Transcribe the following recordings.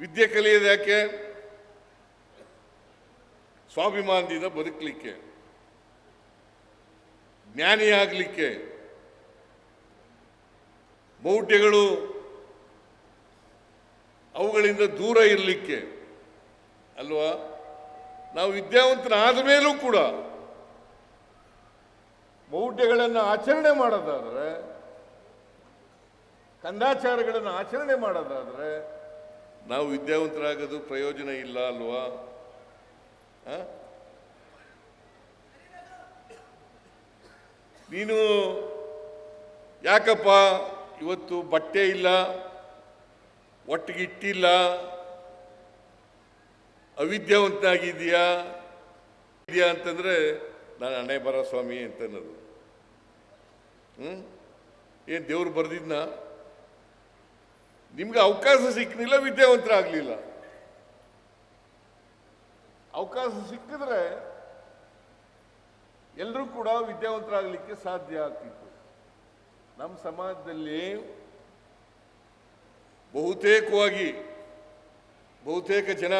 ವಿದ್ಯೆ ಕಲಿಯೋದು ಯಾಕೆ? ಸ್ವಾಭಿಮಾನದಿಂದ ಬದುಕಲಿಕ್ಕೆ. ಜ್ಞಾನಿ ಆಗಲಿಕ್ಕೆ. ಮೌಢ್ಯಗಳು ಅವುಗಳಿಂದ ದೂರ ಇರಲಿಕ್ಕೆ. ಅಲ್ವಾ? ನಾವು ವಿದ್ಯಾವಂತನಾದ ಮೇಲೂ ಕೂಡ ಮೌಢ್ಯಗಳನ್ನು ಆಚರಣೆ ಮಾಡೋದಾದರೆ, ಕಂದಾಚಾರಗಳನ್ನು ಆಚರಣೆ ಮಾಡೋದಾದ್ರೆ ನಾವು ವಿದ್ಯಾವಂತರಾಗೋದು ಪ್ರಯೋಜನ ಇಲ್ಲ ಅಲ್ವಾ? ನೀನು ಯಾಕಪ್ಪ ಇವತ್ತು ಬಟ್ಟೆ ಇಲ್ಲ, ಒಟ್ಟಿಗೆ ಇಟ್ಟಿಲ್ಲ ಅವಿದ್ಯಾವಂತನಾಗಿದೆಯಾ ಇದೆಯಾ ಅಂತಂದರೆ ನಾನು ಹಣೆ ಬರ ಸ್ವಾಮಿ ಅಂತ ಅನ್ನೋದು ಹ್ಮ್? ಏನ್ ದೇವ್ರು ಬರ್ದಿದ್ನ? ನಿಮ್ಗೆ ಅವಕಾಶ ಸಿಕ್ಕಲಿಲ್ಲ, ವಿದ್ಯಾವಂತರಾಗಲಿಲ್ಲ. ಅವಕಾಶ ಸಿಕ್ಕಿದ್ರೆ ಎಲ್ಲರೂ ಕೂಡ ವಿದ್ಯಾವಂತರಾಗಲಿಕ್ಕೆ ಸಾಧ್ಯ ಆಗ್ತಿತ್ತು. ನಮ್ಮ ಸಮಾಜದಲ್ಲಿ ಬಹುತೇಕವಾಗಿ, ಬಹುತೇಕ ಜನ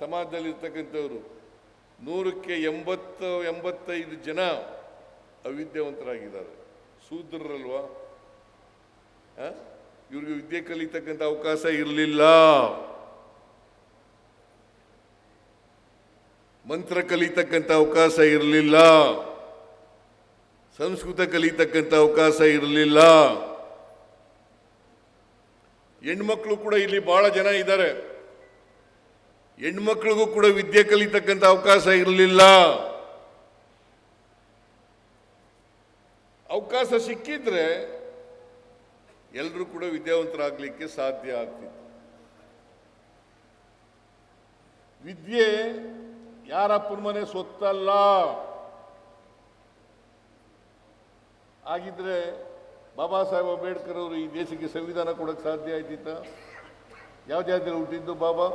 ಸಮಾಜದಲ್ಲಿ ಇರ್ತಕ್ಕಂಥವ್ರು ನೂರಕ್ಕೆ ಎಂಬತ್ತು, ಎಂಬತ್ತೈದು ಜನ ಅವಿದ್ಯಾವಂತರಾಗಿದ್ದಾರೆ. ಸೂದ್ರರಲ್ವಾ ಆ? ಇವ್ರಿಗೆ ವಿದ್ಯೆ ಕಲಿತಕ್ಕಂಥ ಅವಕಾಶ ಇರಲಿಲ್ಲ. ಮಂತ್ರ ಕಲಿತಕ್ಕಂಥ ಅವಕಾಶ ಇರಲಿಲ್ಲ. ಸಂಸ್ಕೃತ ಕಲಿತಕ್ಕಂಥ ಅವಕಾಶ ಇರಲಿಲ್ಲ. ಹೆಣ್ಮಕ್ಳು ಕೂಡ ಇಲ್ಲಿ ಬಹಳ ಜನ ಇದ್ದಾರೆ. ಹೆಣ್ಮಕ್ಳಿಗೂ ಕೂಡ ವಿದ್ಯೆ ಕಲಿತಕ್ಕಂಥ ಅವಕಾಶ ಇರಲಿಲ್ಲ. ಅವಕಾಶ ಸಿಕ್ಕಿದ್ರೆ ಎಲ್ಲರೂ ಕೂಡ ವಿದ್ಯಾವಂತರಾಗಲಿಕ್ಕೆ ಸಾಧ್ಯ ಆಗ್ತಿತ್ತು. ವಿದ್ಯೆ ಯಾರಪ್ಪನ ಮನೆ ಸೊತ್ತಲ್ಲ ಆಗಿದ್ರೆ ಬಾಬಾ ಸಾಹೇಬ್ ಅಂಬೇಡ್ಕರ್ ಅವರು ಈ ದೇಶಕ್ಕೆ ಸಂವಿಧಾನ ಕೊಡಕ್ಕೆ ಸಾಧ್ಯ ಆಯ್ತಿತ್ತ? ಯಾವ ಜಾತಿಯಲ್ಲಿ ಹುಟ್ಟಿದ್ದು ಬಾಬಾ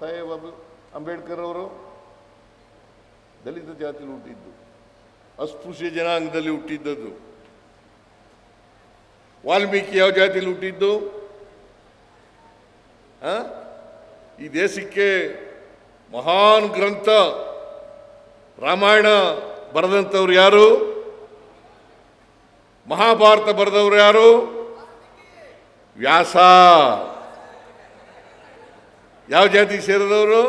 ಸಾಹೇಬ್ ಅಂಬೇಡ್ಕರ್ ಅವರು? ದಲಿತ ಜಾತಿಯಲ್ಲಿ ಹುಟ್ಟಿದ್ದು. ಅಸ್ಪೃಶ್ಯ ಜನಾಂಗದಲ್ಲಿ ಹುಟ್ಟಿದ್ದದ್ದು. ವಾಲ್ಮೀಕಿ ಯಾವ ಜಾತಿಯಲ್ಲಿ ಹುಟ್ಟಿದ್ದು? ಈ ದೇಶಕ್ಕೆ ಮಹಾನ್ ಗ್ರಂಥ ರಾಮಾಯಣ ಬರೆದಂಥವ್ರು ಯಾರು? ಮಹಾಭಾರತ ಬರೆದವರು ಯಾರು? ವ್ಯಾಸ. ಯಾವ ಜಾತಿಗೆ ಸೇರಿದವರು?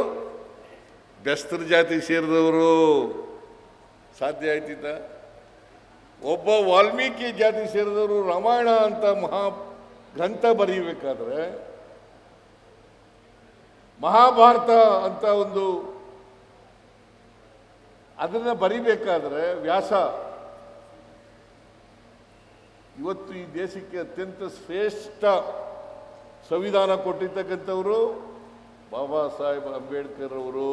ಬೆಸ್ತ್ರ ಜಾತಿಗೆ ಸೇರಿದವರು. ಸಾಧ್ಯ ಆಯ್ತಿದ್ದ ಒಬ್ಬ ವಾಲ್ಮೀಕಿ ಜಾತಿ ಸೇರಿದವರು ರಾಮಾಯಣ ಅಂತ ಮಹಾ ಗ್ರಂಥ ಬರೀಬೇಕಾದ್ರೆ ಮಹಾಭಾರತ ಅಂತ ಒಂದು ಅದನ್ನು ಬರಿಬೇಕಾದ್ರೆ ವ್ಯಾಸ, ಇವತ್ತು ಈ ದೇಶಕ್ಕೆ ಅತ್ಯಂತ ಶ್ರೇಷ್ಠ ಸಂವಿಧಾನ ಕೊಟ್ಟಿರ್ತಕ್ಕಂಥವರು ಬಾಬಾ ಸಾಹೇಬ್ ಅಂಬೇಡ್ಕರ್ ಅವರು.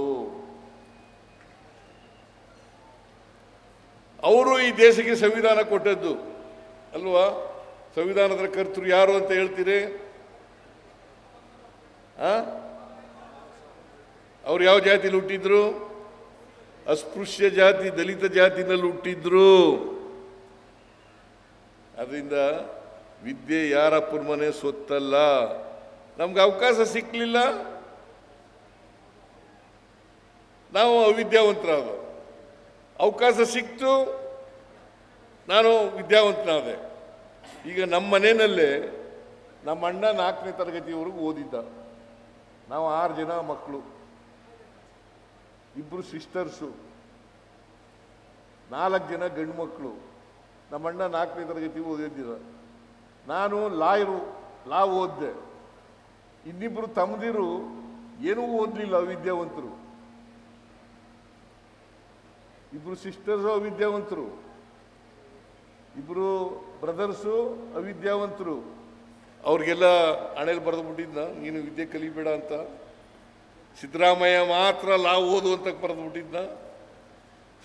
ಅವರು ಈ ದೇಶಕ್ಕೆ ಸಂವಿಧಾನ ಕೊಟ್ಟದ್ದು. ಅಲ್ವಾ? ಸಂವಿಧಾನದ ಕರ್ತರು ಯಾರು ಅಂತ ಹೇಳ್ತೀರಿ? ಅವ್ರು ಯಾವ ಜಾತಿಲಿ ಹುಟ್ಟಿದ್ರು? ಅಸ್ಪೃಶ್ಯ ಜಾತಿ, ದಲಿತ ಜಾತಿನಲ್ಲಿ ಹುಟ್ಟಿದ್ರು. ಅದರಿಂದ ವಿದ್ಯೆ ಯಾರಪ್ಪನ ಮನೆ ಸೊತ್ತಲ್ಲ. ನಮ್ಗೆ ಅವಕಾಶ ಸಿಕ್ಕಲಿಲ್ಲ ನಾವು ಅವಿದ್ಯಾವಂತರಾದ ಅವಕಾಶ ಸಿಕ್ತು, ನಾನು ವಿದ್ಯಾವಂತನಾದೆ. ಈಗ ನಮ್ಮ ಮನೆಯಲ್ಲೇ ನಮ್ಮ ಅಣ್ಣ ನಾಲ್ಕನೇ ತರಗತಿವರೆಗೂ ಓದಿದ್ದ. ನಾವು ಆರು ಜನ ಮಕ್ಕಳು ಇಬ್ಬರು ಸಿಸ್ಟರ್ಸು, ನಾಲ್ಕು ಜನ ಗಂಡು ಮಕ್ಕಳು. ನಮ್ಮ ಅಣ್ಣ ನಾಲ್ಕನೇ ತರಗತಿ ಓದಿದ್ದಿರ ನಾನು ಲಾಯರು ಲಾ ಓದಿದೆ. ಇನ್ನಿಬ್ಬರು ತಮ್ಮದಿರು ಏನೂ ಓದಲಿಲ್ಲ ಅವಿದ್ಯಾವಂತರು ಇಬ್ಬರು ಸಿಸ್ಟರ್ಸು ಅವಿದ್ಯಾವಂತರು. ಇಬ್ಬರು ಬ್ರದರ್ಸು ಅವಿದ್ಯಾವಂತರು. ಅವ್ರಿಗೆಲ್ಲ ಹಣೆಯಲ್ಲಿ ಬರೆದು ಬಿಟ್ಟಿದ್ನ, ನೀನು ವಿದ್ಯೆ ಕಲಿಬೇಡ ಅಂತ. ಸಿದ್ದರಾಮಯ್ಯ ಮಾತ್ರ ಲಾ ಓದು ಅಂತ ಬರೆದು ಬಿಟ್ಟಿದ್ದ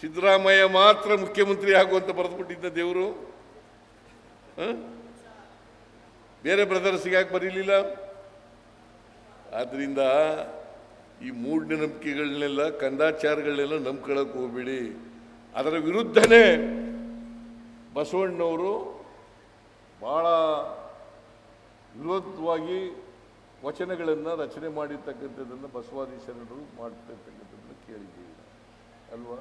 ಸಿದ್ದರಾಮಯ್ಯ ಮಾತ್ರ ಮುಖ್ಯಮಂತ್ರಿ ಆಗು ಅಂತ ಬರೆದು ಬಿಟ್ಟಿದ್ದ ದೇವರು. ಬೇರೆ ಬ್ರದರ್ಸಿಗೆ ಯಾಕೆ ಬರೀಲಿಲ್ಲ? ಆದ್ರಿಂದ ಈ ಮೂಢನಂಬಿಕೆಗಳನ್ನೆಲ್ಲ ಕಂದಾಚಾರಗಳನ್ನೆಲ್ಲ ನಂಬ್ಕೊಳ್ಳೋಕೆ ಹೋಗ್ಬಿಡಿ. ಅದರ ವಿರುದ್ಧನೇ ಬಸವಣ್ಣವರು ಭಾಳ ವಿರೋಧವಾಗಿ ವಚನಗಳನ್ನು ರಚನೆ ಮಾಡಿರ್ತಕ್ಕಂಥದ್ದನ್ನು ಬಸವಾದಿ ಶರಣರು ಮಾಡ್ತಿರ್ತಕ್ಕಂಥದ್ದನ್ನು ಕೇಳಿದ್ದೀವಿ. ಅಲ್ವಾ?